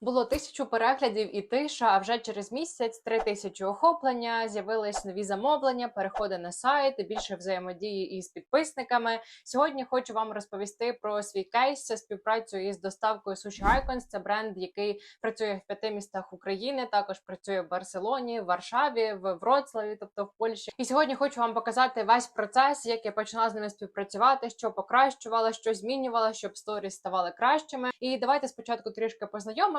Було тисячу переглядів і тиша. А вже через місяць три тисячі охоплення. З'явились нові замовлення, переходи на сайт, більше взаємодії із підписниками. Сьогодні хочу вам розповісти про свій кейс співпрацю із доставкою Sushi Icons. Це бренд, який працює в п'яти містах України. Також працює в Барселоні, в Варшаві, в Вроцлаві, тобто в Польщі. І сьогодні хочу вам показати весь процес, як я почала з ними співпрацювати, що покращувала, що змінювала, щоб сторіс ставали кращими. І давайте спочатку трішки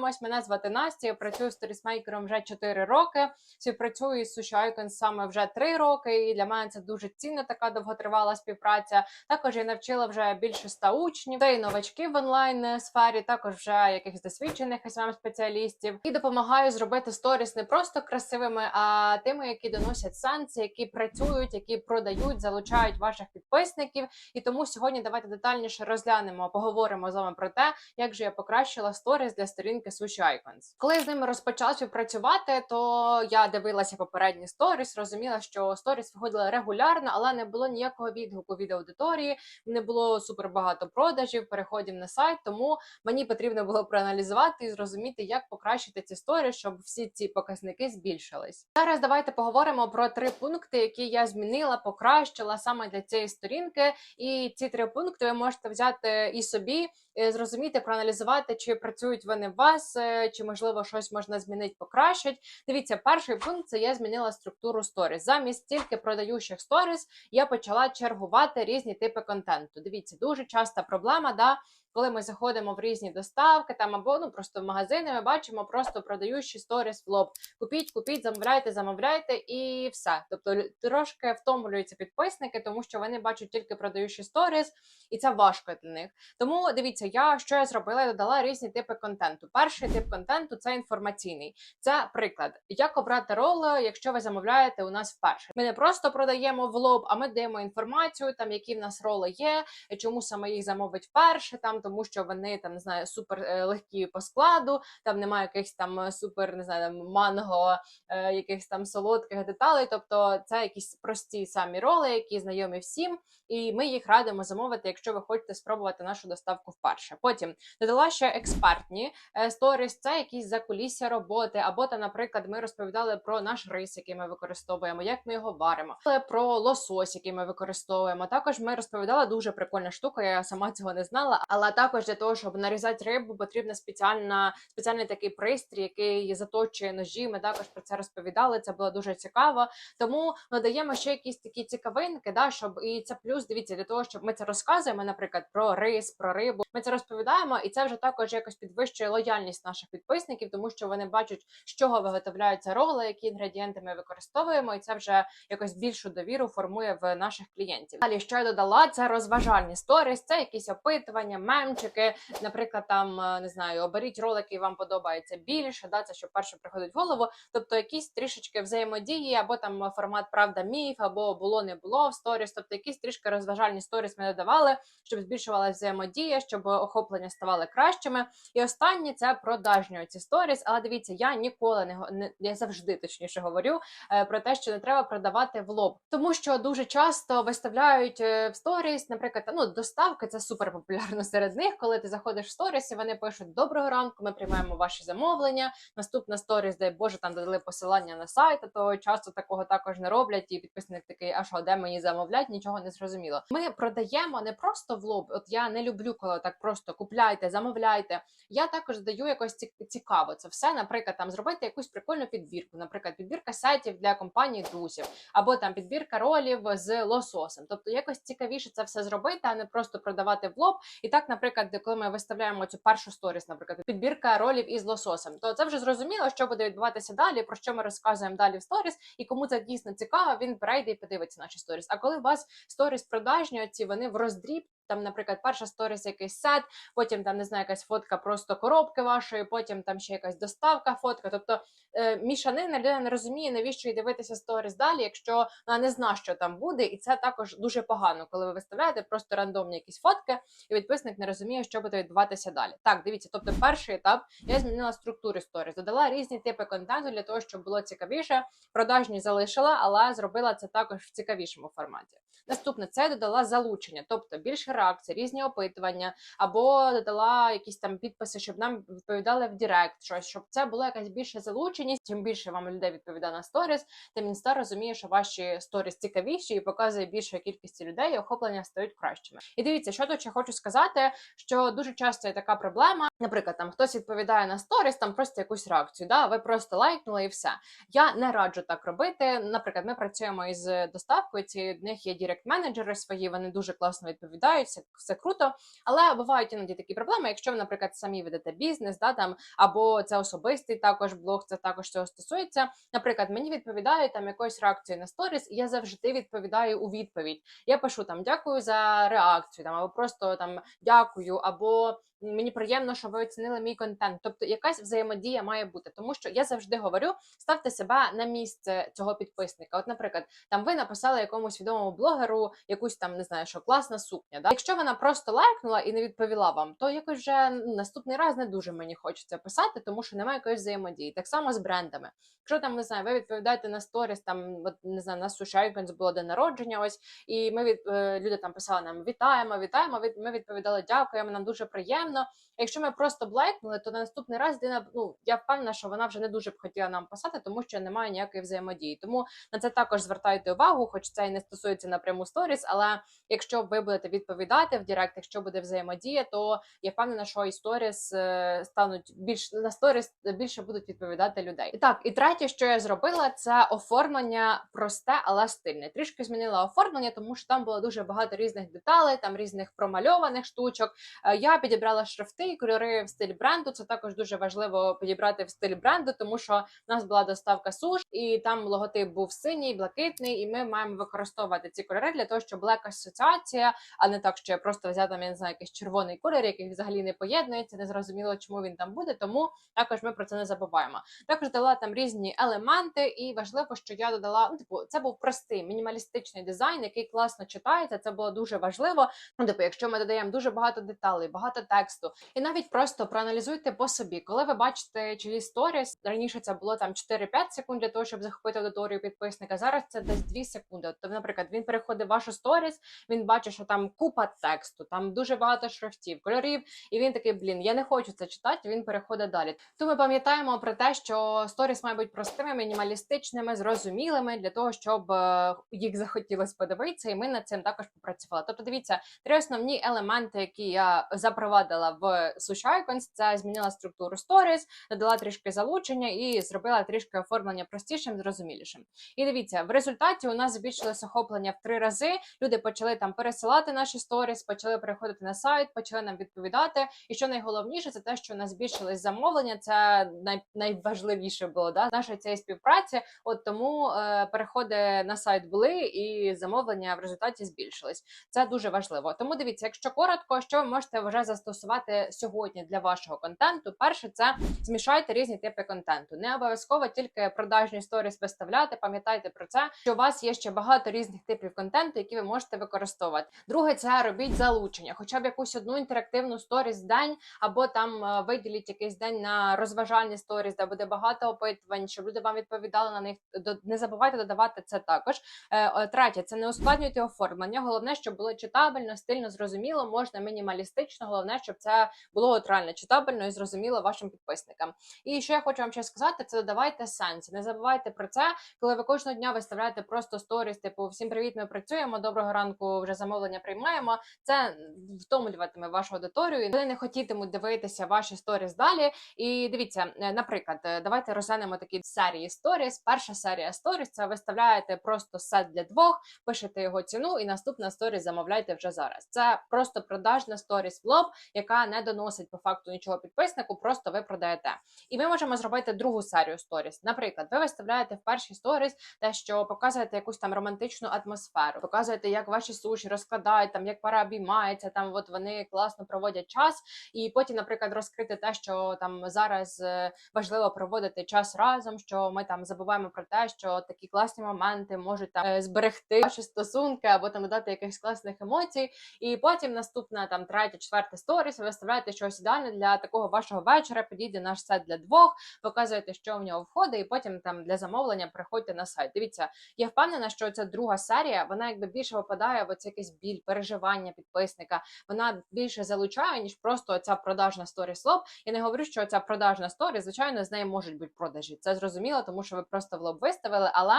познайомимось. Мене звати Настя. Я працюю сторісмейкером вже 4 роки. Співпрацюю з Sushi Icons саме вже 3 роки. І для мене це дуже цінна така довготривала співпраця. Також я навчила вже більше ста учнів, та й новачки в онлайн сфері, також вже якихось досвідчених smm спеціалістів і допомагаю зробити сторіс не просто красивими, а тими, які доносять сенс, які працюють, які продають, залучають ваших підписників. І тому сьогодні давайте детальніше розглянемо, поговоримо з вами про те, як же я покращила сторіс для сторінки Sushi Icons. Коли я з ними розпочала співпрацювати, то я дивилася попередні сторіс, розуміла, що сторіс виходили регулярно, але не було ніякого відгуку від аудиторії, не було супер багато продажів, переходів на сайт. Тому мені потрібно було проаналізувати і зрозуміти, як покращити ці сторіс, щоб всі ці показники збільшились. Зараз давайте поговоримо про три пункти, які я змінила, покращила саме для цієї сторінки. І ці три пункти ви можете взяти і собі, зрозуміти, проаналізувати, чи працюють вони в вас, е, чи можливо щось можна змінити, покращити. Дивіться, перший пункт це я змінила структуру сторіс. Замість тільки продаючих сторіс я почала чергувати різні типи контенту. Дивіться, дуже часта проблема, да. Коли ми заходимо в різні доставки, там або ну просто в магазини, ми бачимо просто продаючі сторіс в лоб. Купіть, купіть, замовляйте, замовляйте і все. Тобто трошки втомлюються підписники, тому що вони бачать тільки продаючі сторіс, і це важко для них. Тому дивіться, я що я зробила? Я додала різні типи контенту. Перший тип контенту це інформаційний. Це приклад, як обрати рол, якщо ви замовляєте у нас вперше. Ми не просто продаємо в лоб, а ми даємо інформацію, там які в нас роли є, чому саме їх замовить вперше, там тому що вони там не знаю супер е, легкі по складу, там немає якихось там е, супер не знаю там, манго, е, якихось там солодких деталей. Тобто це якісь прості самі роли, які знайомі всім, і ми їх радимо замовити, якщо ви хочете спробувати нашу доставку вперше. Потім додала ще експертні сторіс, це якісь закулісся роботи, або там, наприклад, ми розповідали про наш рис, який ми використовуємо, як ми його варимо, але про лосось, який ми використовуємо. Також ми розповідали дуже прикольна штука. Я сама цього не знала. Але також для того, щоб нарізати рибу, потрібна спеціальна спеціальний такий пристрій, який заточує ножі. Ми також про це розповідали. Це було дуже цікаво. Тому надаємо ще якісь такі цікавинки, да, щоб і це плюс. Дивіться для того, щоб ми це розказуємо, наприклад, про рис, про рибу. Ми це розповідаємо, і це вже також якось підвищує лояльність наших підписників, тому що вони бачать, з чого виготовляються роли, які інгредієнти ми використовуємо, і це вже якось більшу довіру формує в наших клієнтів. Далі що я додала, це розважальні сторіс, це якісь опитування, мемчики. Наприклад, там е, не знаю, оберіть ролик, який вам подобається більше. Да, це що перше приходить в голову. Тобто якісь трішечки взаємодії, або там формат правда міф, або було не було в сторіс. Тобто якісь трішки розважальні сторіс ми додавали, щоб збільшувалася взаємодія, щоб охоплення ставали кращими. І останнє це продажні ці сторіс. Але дивіться, я ніколи не, не я завжди точніше говорю е, про те, що не треба продавати в лоб, тому що дуже часто виставляють е, в сторіс, наприклад, ну доставки це супер популярно серед них. Коли ти заходиш в сторіс, і вони пишуть Доброго ранку, ми приймаємо ваші замовлення. Наступна сторіс, дай Боже, там додали посилання на сайт, то часто такого також не роблять. І підписник такий, а що, де мені замовлять, нічого не зрозуміло. Ми продаємо не просто в лоб. От я не люблю, коли так просто купляйте, замовляйте. Я також даю якось ці- цікаво це все. Наприклад, там зробити якусь прикольну підбірку, наприклад, підбірка сайтів для компанії друзів, або там підбірка ролів з лососем. Тобто якось цікавіше це все зробити, а не просто продавати в лоб. І так, наприклад, коли ми виставляємо цю першу сторіс, наприклад, підбірка ролів із лососем, то це вже зрозуміло, що буде відбуватися далі, про що ми розказуємо далі в сторіс, і кому це дійсно цікаво, він перейде і подивиться наші сторіс. А коли у вас сторіс продажні, оці вони в роздріб. Там, наприклад, перша сторіс якийсь сет, потім там не знаю, якась фотка просто коробки вашої, потім там ще якась доставка, фотка. Тобто е, мішанина людина не розуміє, навіщо їй дивитися сторіс далі, якщо вона не знає, що там буде, і це також дуже погано, коли ви виставляєте просто рандомні якісь фотки, і підписник не розуміє, що буде відбуватися далі. Так, дивіться, тобто перший етап я змінила структури сторіс, додала різні типи контенту для того, щоб було цікавіше. Продажні залишила, але зробила це також в цікавішому форматі. Наступне це я додала залучення, тобто більше реакції, різні опитування, або додала якісь там підписи, щоб нам відповідали в Директ, щось, щоб це була якась більша залученість. Чим більше вам людей відповідає на сторіс, тим інста розуміє, що ваші сторіс цікавіші і показує більшої кількості людей, і охоплення стають кращими. І дивіться, що тут ще хочу сказати, що дуже часто є така проблема. Наприклад, там хтось відповідає на сторіс, там просто якусь реакцію. Да, ви просто лайкнули і все. Я не раджу так робити. Наприклад, ми працюємо із доставкою. Ці в них є дірект-менеджери свої, вони дуже класно відповідають, все, все круто. Але бувають іноді такі проблеми, якщо ви, наприклад, самі ведете бізнес, да там або це особистий також блог, це також цього стосується. Наприклад, мені відповідають там якоюсь реакцією на сторіс, і я завжди відповідаю у відповідь. Я пишу там дякую за реакцію, там або просто там дякую, або мені приємно, що ви оцінили мій контент. Тобто якась взаємодія має бути, тому що я завжди говорю: ставте себе на місце цього підписника. От, наприклад, там ви написали якомусь відомому блогеру якусь там не знаю, що класна сукня. Да? Якщо вона просто лайкнула і не відповіла вам, то якось вже наступний раз не дуже мені хочеться писати, тому що немає якоїсь взаємодії. Так само з брендами. Якщо там не знаю, ви відповідаєте на сторіс, там от не знаю, на Сушайконс було день народження. Ось і ми від е, люди там писали нам вітаємо, вітаємо. Від ми відповідали дякуємо. Нам дуже приємно. Якщо ми просто блайкнули, то на наступний раз людина, ну я впевнена, що вона вже не дуже б хотіла нам писати, тому що немає ніякої взаємодії. Тому на це також звертайте увагу, хоч це і не стосується напряму сторіс. Але якщо ви будете відповідати в Директ, якщо буде взаємодія, то я впевнена, що і сторіс е, стануть більш на сторіс більше будуть відповідати людей. І так, і третє, що я зробила, це оформлення просте, але стильне. Трішки змінила оформлення, тому що там було дуже багато різних деталей, там різних промальованих штучок. Е, Я підібрала шрифти і кольори в стиль бренду. Це також дуже важливо підібрати в стиль бренду, тому що в нас була доставка суш, і там логотип був синій, блакитний, і ми маємо використовувати ці кольори для того, щоб якась асоціація, а не так, що я просто взяла там, я не знаю, якийсь червоний колір, який взагалі не поєднується, не зрозуміло, чому він там буде. Тому також ми про це не забуваємо. Також дала там різні елементи, і важливо, що я додала. Ну, типу, це був простий мінімалістичний дизайн, який класно читається. Це було дуже важливо. Ну, типу, якщо ми додаємо дуже багато деталей, багато тексту, і навіть просто проаналізуйте по собі, коли ви бачите чиї сторіс. Раніше це було там 4-5 секунд для того, щоб захопити аудиторію підписника. Зараз це десь 2 секунди. Тобто, наприклад, він переходить в вашу сторіс, він бачить, що там купа тексту, там дуже багато шрифтів, кольорів, і він такий, блін, я не хочу це читати. Він переходить далі. Тому ми пам'ятаємо про те, що сторіс мають бути простими, мінімалістичними, зрозумілими для того, щоб е, їх захотілося подивитися, і ми над цим також попрацювали. Тобто, дивіться, три основні елементи, які я запровадила в Sushi це змінила структуру сторіс, додала трішки залучення і зробила трішки оформлення простішим, зрозумілішим. І дивіться, в результаті у нас збільшилось охоплення в три рази. Люди почали там пересилати наші сторіс, почали переходити на сайт, почали нам відповідати. І що найголовніше, це те, що у нас збільшились замовлення. Це най, найважливіше було да нашої цієї співпраці. От тому е, переходи на сайт були, і замовлення в результаті збільшились. Це дуже важливо. Тому дивіться, якщо коротко, що ви можете вже застосувати сьогодні для вашого контенту. Перше, це змішайте різні типи контенту. Не обов'язково тільки продажні сторіс виставляти. Пам'ятайте про це, що у вас є ще багато різних типів контенту, які ви можете використовувати. Друге, це робіть залучення, хоча б якусь одну інтерактивну сторіс в день, або там е, виділіть якийсь день на розважальні сторіс, де буде багато опитувань, щоб люди вам відповідали на них. Не забувайте додавати це також. Е, е, Третє, це не ускладнюйте оформлення. Головне, щоб було читабельно, стильно, зрозуміло, можна мінімалістично. Головне, щоб це було от реально читабельно і зрозуміло вашим підписникам. І що я хочу вам ще сказати, це додавайте сенс. Не забувайте про це, коли ви кожного дня виставляєте просто сторіс, типу всім привіт, ми працюємо. Доброго ранку, вже замовлення приймаємо. Це втомлюватиме вашу аудиторію. Вони не хотітимуть дивитися ваші сторіс далі. І дивіться, е, наприклад, е, давайте розглянемо такі серії сторіс. Перша серія сторіс це виставляєте просто сет для двох, пишете його ціну, і наступна сторіс замовляйте вже зараз. Це просто продажна сторіс в лоб, яка не доносить по факту нічого підписнику, просто ви продаєте. І ми можемо зробити другу серію сторіс. Наприклад, ви виставляєте в першій сторіс те, що показуєте якусь там романтичну атмосферу, показуєте, як ваші суші розкладають, там як пара обіймається, там от вони класно проводять час. І потім, наприклад, розкрити те, що там зараз е, важливо проводити час разом, що ми там забуваємо про те, що такі класні моменти можуть там е, зберегти ваші стосунки або там додати якихось класних емоцій. І потім наступна там третя, четверта сторіс, ви виставляєте щось ідеальне для такого вашого вечора. Підійде наш сайт для двох, показуєте, що в нього входить, і потім там для замовлення приходьте на сайт. Дивіться, я впевнена, що ця друга серія, вона якби більше випадає в оце якийсь біль, переживання підписника. Вона більше залучає, ніж просто ця продажна сторіс лоб. Я не говорю, що ця продажна сторіс, звичайно, з нею можуть бути продажі. Це зрозуміло, тому що ви просто в лоб виставили. Але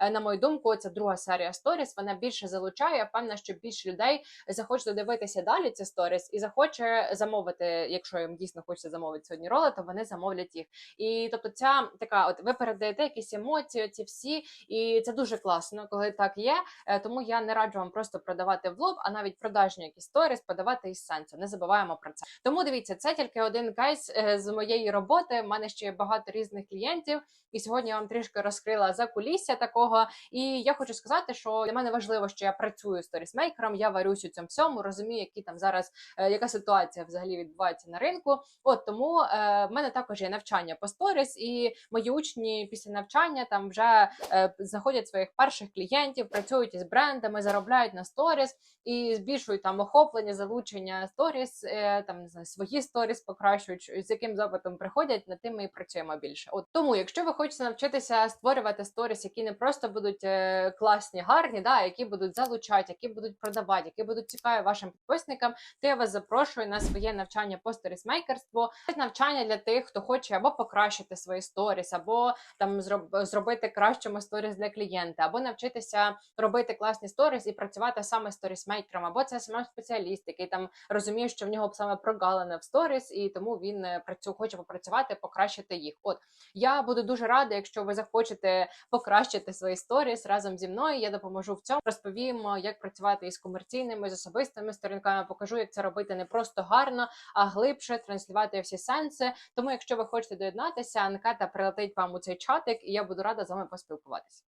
е, на мою думку, ця друга серія сторіс вона більше залучає. Я впевнена, що більше людей захоче додивитися далі ці сторіс і захоче замовити, якщо їм дійсно хочеться замовити сьогодні роли, то вони замовлять їх. І тобто, ця така, от ви передаєте якісь емоції, ці всі, і це дуже класно, коли так є. Е, Тому я не раджу вам просто продавати в лоб, а навіть продажні якісь сторіс подавати із сенсу. Не забуваємо про це. Тому дивіться, це тільки один кейс е, з моєї роботи. У мене ще є багато різних клієнтів, і сьогодні я вам трішки розкрила за кулісся такого. І я хочу сказати, що для мене важливо, що я працюю сторісмейкером, я варюсь у цьому всьому, розумію, які там зараз е, яка ситуація взагалі відбувається на ринку. От тому е, в мене також є навчання по сторіс, і мої учні після навчання там вже е, знаходять своїх перших клієнтів, працюють із брендами, заробляють на сторіс і збільшують там охоплення, залучення сторіс, е, там не знаю, свої сторіс покращують, з яким запитом приходять, над тим ми і працюємо більше. От тому, якщо ви хочете навчитися створювати сторіс, які не просто будуть е, класні, гарні, да, які будуть залучати, які будуть продавати, які будуть цікаві вашим підписникам, то я вас запрошую на своє навчання по сторісмейкерству. Навчання для тих, хто хоче або покращити свої сторіс, або там зроб- зробити кращими сторіс для клієнта, або навчитися робити класні сторіс і працювати саме сторісмейкером, або це саме спеціаліст, який там розуміє, що в нього саме прогалина в сторіс, і тому він е, працю хоче попрацювати, покращити їх. От я буду дуже рада, якщо ви захочете покращити свої сторіс разом зі мною. Я допоможу в цьому. Розповім, як працювати із комерційними, з особистими сторінками. Покажу, як це робити не просто гарно, а глибше транслювати всі сенси. Тому, якщо ви хочете доєднатися, анкета прилетить вам у цей чатик, і я буду рада з вами поспілкуватися.